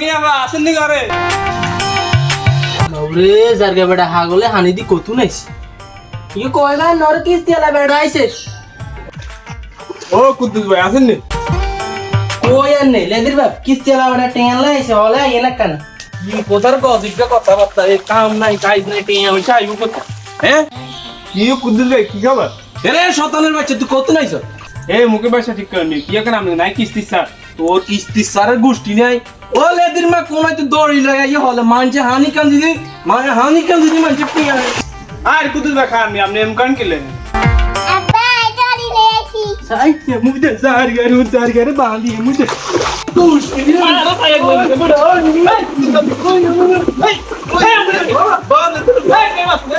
নি করে নবরে জারগা বেটা হাগলে হানি দি কতু নাইছে? ইয়ে কয়লা নর কিস্তি আলা বেটা আইছে। ও কুদ্দুস ভাই আসেন নি। কই আর নেই লেদির বাপ কিস্তি আলা বেটা টেঙ্গাল আইছে হলে আইয়ে কেন? কি কোথার গজিকটা কথাবার্তা এই কাম নাই কাজ নাই টিয়া হইছে আইবো কোথা হ্যাঁ কি কুদ্দুস ভাই কি খবর? এরে শতানের বাচ্চা তুই কত নাইছ? এ মুখে পয়সা ঠিক করে নি। কি নাই কিস্তি স্যার? তোর কিস্তি সারের গোষ্ঠী নাই। ও লেদির মা কোন হয়তো দড়ি লাগাই হলে মানছে হানি কান দিদি মানে হানি কান দিদি মানছে পিয়া আর কুদ্দুস ভাই খান নি আপনি এম কান কিলেন আব্বা গাড়ি নিয়েছি সাই মুদে সার গারে সার গারে বাঁধি মুদে গোষ্ঠী আরে বালি লেনদেন কি টিয়া দিবেন হর দিবেন না গোষ্ঠী রে আরে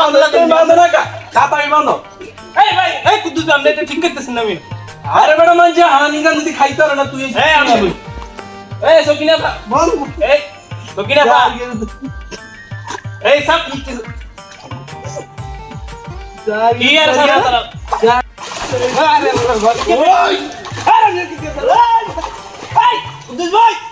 বাঁধো লাগে। বাঁধো না কা কাতাই বাঁধো কুদ্দুস আপনি এটা ঠিক করতেছেন না আমি আরে বেটা মানছে হানি কান দিদি খাইতে পারে না তুই এই আমি সকিনা বল এই সকিনা এই সব কি আর সারা সারা আরে আরে আরে কুদ্দুস ভাই